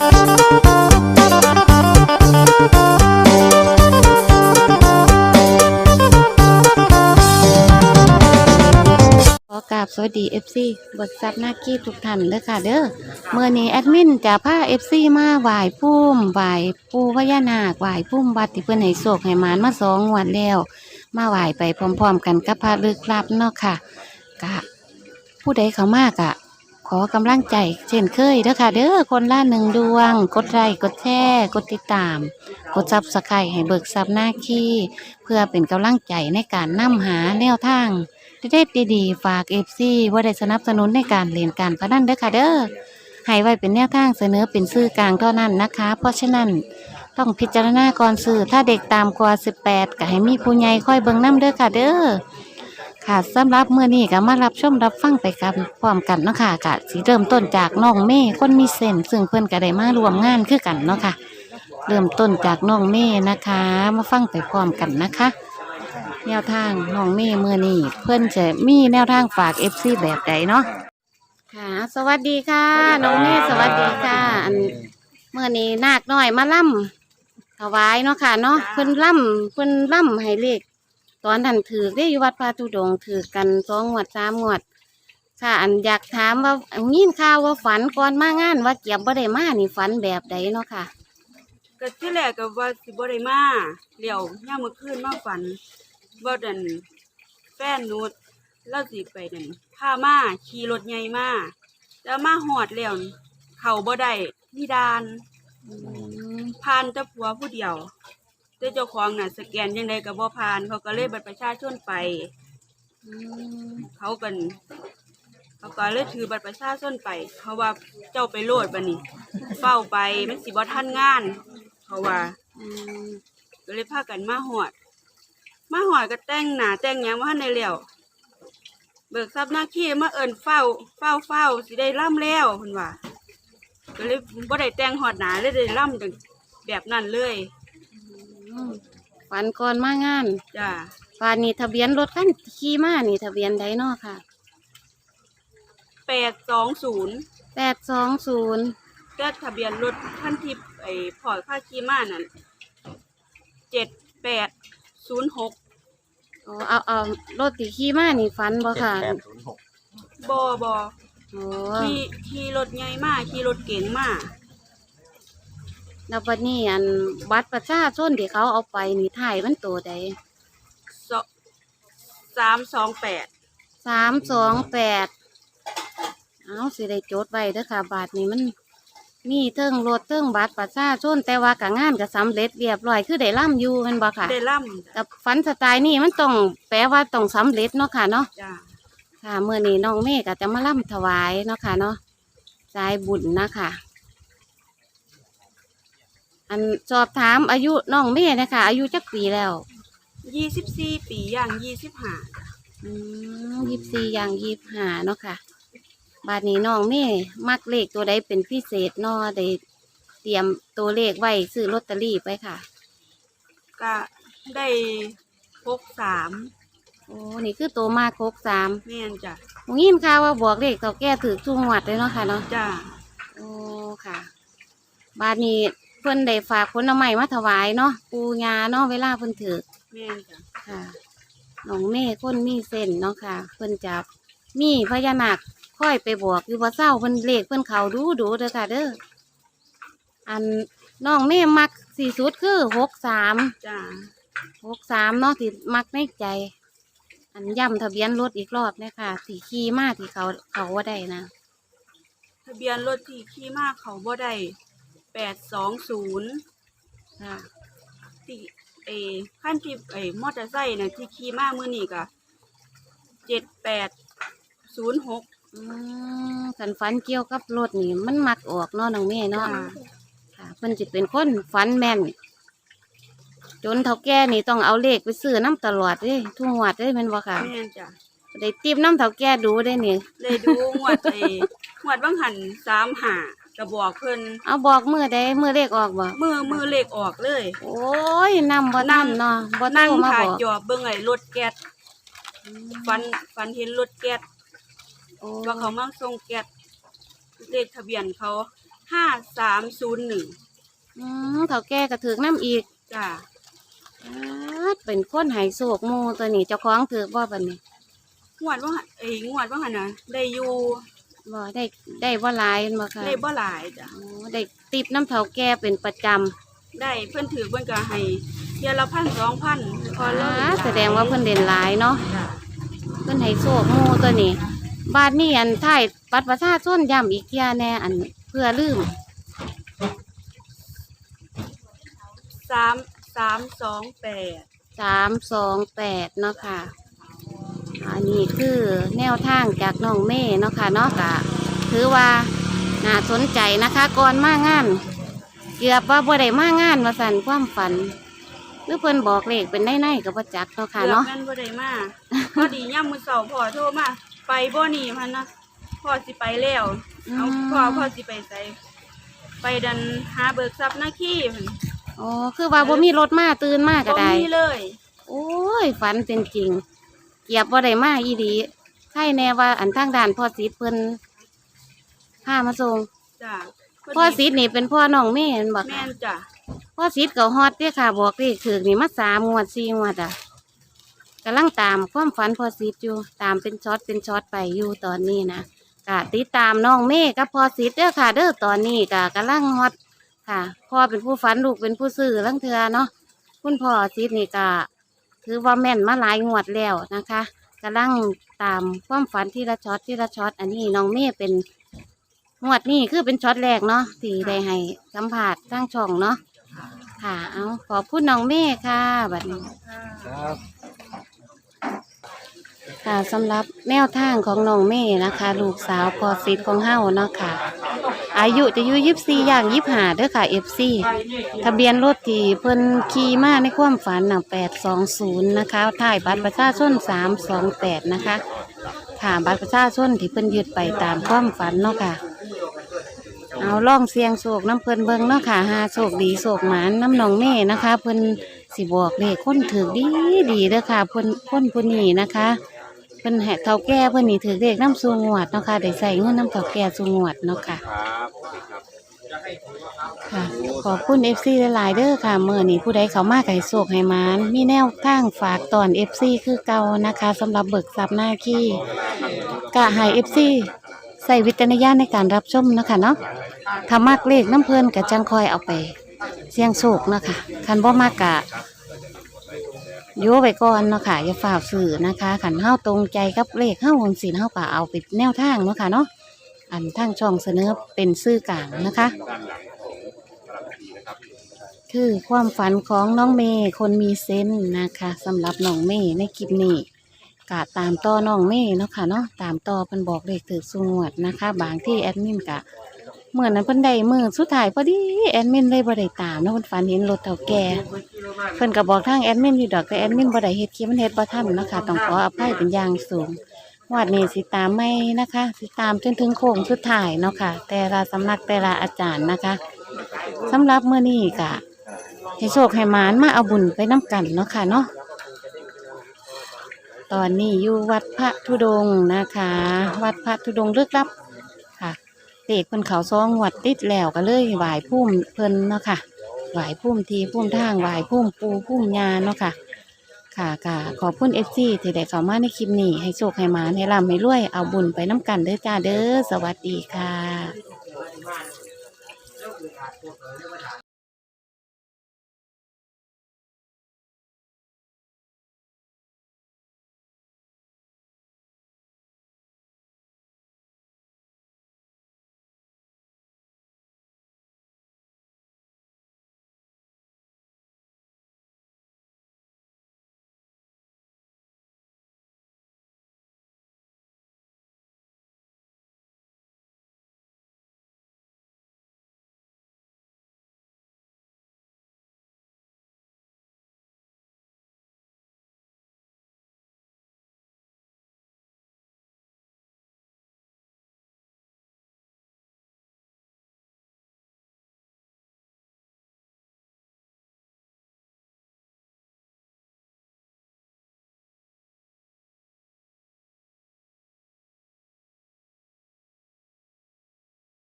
ขอกราบสวัสดี FC บทซับหน้ากี้ทุกท่านเด้อค่ะ เด้อเมื่อนี้แอดมินจะพา FC มาไหว้พุ่มไหว้ปู่พญานาคไหว้พุ่มวัดที่เพิ่นให้โศกให้หมานมาสองงวดแล้ว มาไหว้ไปพร้อมๆ กันกับพระลึกลับเนาะค่ะกะผู้ใดเขามากอะ ขอกำลังใจเช่นเคยเด้อค่ะ เด้อคนละหนึ่งดวง กดไลค์กดแชร์กดติดตาม กดซับสไครต์ให้เบิกซับหน้าขี้ เพื่อเป็นกำลังใจในการนำหาแนวทางเด็ดดีๆ ฝากเอฟซีว่าได้สนับสนุนในการเล่นการพนันเด้อค่ะเด้อให้ไว้เป็นแนวทางเสนอเป็นซื่อกลางเท่านั้นนะคะ เพราะฉะนั้นต้องพิจารณาก่อนซื้อถ้าเด็กตามกว่า 18 ก็ให้มีผู้ใหญ่คอยเบิ่งน้ำเด้อค่ะเด้อ ค่ะสำหรับเมื้อนี้ก็มารับชมรับฟังไปกันพร้อมกันเนาะค่ะก็สิเริ่มต้นจากน้องเม่คนมีเส้นซึ่งเพิ่อนก็ได้มารวมงานคือกันเนาะค่ะ เริ่มต้นจากน้องเม่นะคะ มาฟังไปพร้อมกันนะคะ แนวทางน้องเม่เมื่อนี้เพื่อนจะมีแนวทางฝากเอฟซีแบบใดเนาะค่ะ สวัสดีค่ะ น้องเม่สวัสดีค่ะอันเมื่อนี้นาคน้อยมาล่ำถวายเนาะค่ะเนาะเพิ่นล่ำเพิ่นล่ำให้เลข ตอนนั้นถือได้อยู่วัดพระธุดงค์ถือกันสองงวดสามงวด ค่ะ อันอยากถามว่ายินข่าวว่าฝันก่อนมางานว่าเกียบบ่ได้มานี่ฝันแบบใดเนาะค่ะ ก็ที่แรกก็ว่าสิบ่ได้มาเลี้ยวย่ามมื้อคืนมาฝันว่าดันแฟนหนูเราสิไปนั่นพามาขี่รถใหญ่มาแล้วมาฮอดแล้วนี่เข้าบ่ได้มีด่านอืมผ่านแต่ผัวผู้เดียว แต่เจ้าของน่ะสแกนจังไดก็บ่ผ่าน เขาก็เลยบัตรประชาชนไปอืมเขากันเขาก็เลยถือบัตรประชาชนไป เพราะว่าเจ้าไปโลดบัดนี้เฝ้าไปมันสิบ่ทันงานเขาว่าอืมก็เลยพากันมาหอด มาหอดก็แต่งหน้าแต่งหยังว่าในเหลียวเบิกทรัพย์หน้าขี้มาเอินเฝ้า เฝ้าเฝ้าสิได้ล่ำแล้วเพิ่นว่าก็เลยบ่ได้แต่งหอดหนาเลยได้ล่ำจังแบบนั้นเลยอืม ฝันก่อนมางานจ้าป่านนี้ทะเบียนรถคันขี่มานี่ทะเบียนใดเนาะค่ะแปดสองศูนย์แปดสองศูนย์ก็ทะเบียนรถท่านที่ไอ้พอค่าขี่มานั่นเจ็ดแปดศูนย์หกอ๋อเอาเอารถที่ขี่มานี่ฝันบ่ค่ะแปดศูนย์หกบอบอโอ้ขี่ขี่รถใหญ่มาขี่รถเก๋งมา แล้วบัดนี้อันบัตรประชาชนที่เขาเอาไปนี่ถ่ายมันตัวใดสสามสองแปดสามสองแปดเอาสิได้จดไว้เด้อค่ะ บาทนี้มัน มีเทิงรถเทิงบัตรประชาชนแต่ว่ากับงานก็สำเร็จเรียบร้อยคือได้ล่ำอยู่แมันบ่ค่ะ ได้ล่ำกับฝันสไตล์นี่มันต้องแปลว่าต้องสำเร็จเนาะค่ะเนาะ จ้าค่ะเมื่อนี้น้องเมฆก็จะมาล่ำถวายเนาะค่ะเนาะสายบุญนะคะ อันสอบถามอายุน้องเมฆนะคะ อายุจักปีแล้วยี่สิบสี่ปีย่างยี่สิบห้ายี่สิบสี่อย่างยี่สิบห้าเนาะค่ะ บาดนี้น้องเมฆมักเลขตัวใดเป็นพิเศษเนาะได้เตรียมตัวเลขไว้ซื้อลอตเตอรี่ไปค่ะ ก็ได้พกสามโอ้นี่คือตัวมากคกสามแม่นจ้ะหงยินข่าวว่าบวกเลขเต่าแก่ถือจุงหวัดเลยเนาะค่ะเนาะจ้าโอ้ค่ะ บาดนี้ เพิ่นได้ฝากผลไม้มาถวายเนาะปูยาเนาะเวลาเพิ่นถือแม่นจ้ะค่ะน้องเม่คนมีเส้นเนาะค่ะ เพิ่นจับมีพญานาคค่อยไปบอกอยู่ว่าเศร้าเพิ่นเลขเพิ่นเขาดูดูเด้อค่ะ เด้ออันน้องเม่มักสี่สุดคือหกสามจ้าหกสามเนาะที่มักในใจ อันย้ำทะเบียนรถอีกรอบเนี่ยค่ะที่ขี่มาที่เขาเขาว่าได้นะทะเบียนรถที่ขี่มาเขาบ่ได้ แปดสองศูนย์ค่ะที่เอขั้นที่ไอมอเตอร์ไซค์น่ะที่ขี่มามื้อนี้ก็เจ็ดแปดศูนย์หกอืมขันฝันเกี่ยวกับรถนี่มันมักออกเนาะน้องเม่เนาะจ้าค่ะเพิ่นจะเป็นคนฝันแม่น จนเท่าแก่นี่ต้องเอาเลขไปซื้อน้ำตลอดเด้ทุ่งวัดเด้แม่นบ่ค่ะแม่นจ้ะได้ติบน้ำเท่าแก่ดูได้นี่ได้ดูงวดไองวดบางหันสามหา ก็บอกเพิ่นเอาบอกมือได้มือเลขออกบ่มือมือเลขออกเลย โอ้ยนำบ่นํเนาะบ่โทรนั่งมาถ่ายบอกจอบเบิ่งไอ้รถแก๊สฟันฟันเห็นรถแก๊สโอ้ว่าเขามาส่งแก๊สเลขทะเบียนเขาห้าสามศูนย์หนึ่งอืมเฒ่าแก่ก็ถือน้ำอีกจ้าอ๊าดเป็นคนใหายโศกหมูตัวนี้เจ้าของถือบ่บัดนี้ งวดว่าเอ้ยงวดว่าหันนะได้อยู่ บ่ได้ได้บ่หลายแม่นบ่ค่ะได้บ่หลายจ้ะโอ้ได้ติปน้ำเฒ่าแก่เป็นประจำได้เพิ่นถือเพิ่นก็ให้เดือนละพันสองพันพออ่าเลิกแสดงว่าเพิ่นเด่นหลายเนาะจ้ะเพิ่นให้โชคหมู่ตัวนี้ บาดนี้อันท้ายบัตรประชาชนย้ำอีกเที่ยแน่อันเพื่อลืมสามสามสองแปดสามสองแปดเนาะค่ะ อันนี้คือแนวทางจากน้องเม่เนาะค่ะเนาะกะถือว่าน่าสนใจนะคะก่อนมางาน เกือบว่าบ่ได้มางานมาสั่นความฝันหรือเพิ่นบอกเลขเป็นได้ในกับประจักษ์เนาะค่ะเกือบเนาะแม่นบ่ได้มาพอดีย่ำมือเสาร์พ่อโทรมาไปบ่หนีพันนะพ่อสิไปแล้วเอาพ่อพ่อสิไปใส่ไปดันหาเบิกทรัพย์หน้าขี้พันอ๋อคือว่าบ่มีรถมาตื่นมาก็บ่ได้มีเลย โอ้ยฝันเป็นจริงเกียบว่าได้มาอีดีใช่แน่ว่าอันทางด่านพ่อสีเพิ่นพามาส่งจ้ะพดีพ่อสีนี่เป็นพ่อน้องเม่นบอกแม่นจ้ะพ่อสีก็ฮอดเด้อค่ะ บอกเลขถือนี่มาสามงวดสี่งวดอะกำลังตามความฝันพ่อสีอยู่ตามเป็นช็อตเป็นช็อตไปอยู่ตอนนี้นะกะติดตามน้องเม่กับพ่อสีเด้อค่ะ เด้อตอนนี้กะกำลังฮอตค่ะพ่อเป็นผู้ฝันลูกเป็นผู้ซื้อลังเทือเนาะคุณพ่อสีนี่กะ ถือว่าแม่นมาหลายงวดแล้วนะคะกำลังตามความฝันที่ละช็อตที่ละช็อตอันนี้น้องเมย์เป็นงวดนี้คือเป็นช็อตแรกเนาะที่ได้ให้สัมผัสทั้งช่องเนาะค่ะเอาขอบคุณน้องเมย์ค่ะบัดนี้ครับค่ะสำหรับแนวทางของน้องเมย์นะคะ ลูกสาวพอสิทธิ์ของเฮาเนาะค่ะ อายุจะอยู่ยิบสี่อย่างยิบหาเด้อค่ะเอฟซีทะเบียนรถที่เพิ่นขี่มาในความฝันหน่ะแปดสองศูนย์นะคะถ่ายบัตรประชาชนสามสองแปดนะคะค่ะบัตรประชาชนที่เพิ่นยึดไปตามความฝันเนาะค่ะ เอาล่องเสียงโศกน้ำเพิ่นเบิงเนาะค่ะหาโศกดีโศกหมานน้ำนองเม่นะคะ เพิ่นสิบอกเลขคนถือดีดีเด้อค่ะเพิ่นคนผู้นี้นะคะ เพิ่นแหกเท่าแก่เพิ่นนี่ถือเลขน้ำสูงวดเนาะค่ะได้ใส่เงินน้ำเท่าแก่สูงวดเนาะค่ะ ครับครับ ค่ะขอบคุณเอฟซีหลายๆเด้อค่ะเมื่อนี้ผู้ใดเขามาไก่โศกให้หมานมีแนวทางฝากตอนเอฟซีคือเก่านะคะสำหรับเบิกทรัพย์หน้าขี้กะให้เอฟซีใส่วิจารณญาณในการรับชมเนาะคะเนาะถ้ามักเลขน้ำเพลินกับจังคอยเอาไป เสี่ยงโศกเนาะคะคันบ่มากกะ โยไปก่อนเนาะค่ะอย่าฝ่าสื่อนะคะขันเฮาตรงใจกับเลขเฮาจังสิเฮาก็เอาไปแนวทางเนาะค่ะเนาะอันทางช่องเสนอเป็นซื่อกลางนะคะ คือความฝันของน้องเมย์คนมีเซนส์นะคะสำหรับน้องเมย์ในคลิปนี้กะตามต่อน้องเมย์เนาะค่ะเนาะตามต่อเพิ่นบอกเลขถือสงวดนะคะ บางที่แอดมินกะ เหมือนนั้นเพิ่นได้มือสุดท้ายพอดีแอดมินเลยบ่ได้ตามเนาะเพิ่นฝันเห็นรถเฒ่าแก่เพิ่นก็บอกทางแอดมินอยู่ดอกแต่แอดมินบ่ได้เฮ็ดคลิปมันเฮ็ดบ่ทันเนาะค่ะต้องขออภัยเป็นอย่างสูงวาดนี้สิตามไม่นะคะสิตามจนถึงโค้งสุดท้ายเนาะค่ะ แต่ละสำนักแต่ละอาจารย์นะคะสำหรับเมื้อนี้กะให้โชคให้หมานมาเอาบุญไปน้ำกันเนาะค่ะเนาะตอนนี้อยู่วัดพระธุดงค์นะคะ วัดพระธุดงค์ลึกลับ เด็กเพิ่นเขาซองหวัดติดแล้วก็เลยไหวพุ่มเพิ่นเนาะค่ะไหวพุ่มทีพุ่มทางไหวพุ่มปูพุ่มยาเนาะค่ะ ค่ะค่ะขอบคุณเอฟซีที่ได้เข้ามาในคลิปนี้ ให้โชคให้หมาให้ร่ำให้รวยเอาบุญไปน้ำกันเด้อจ้าเด้อสวัสดีค่ะ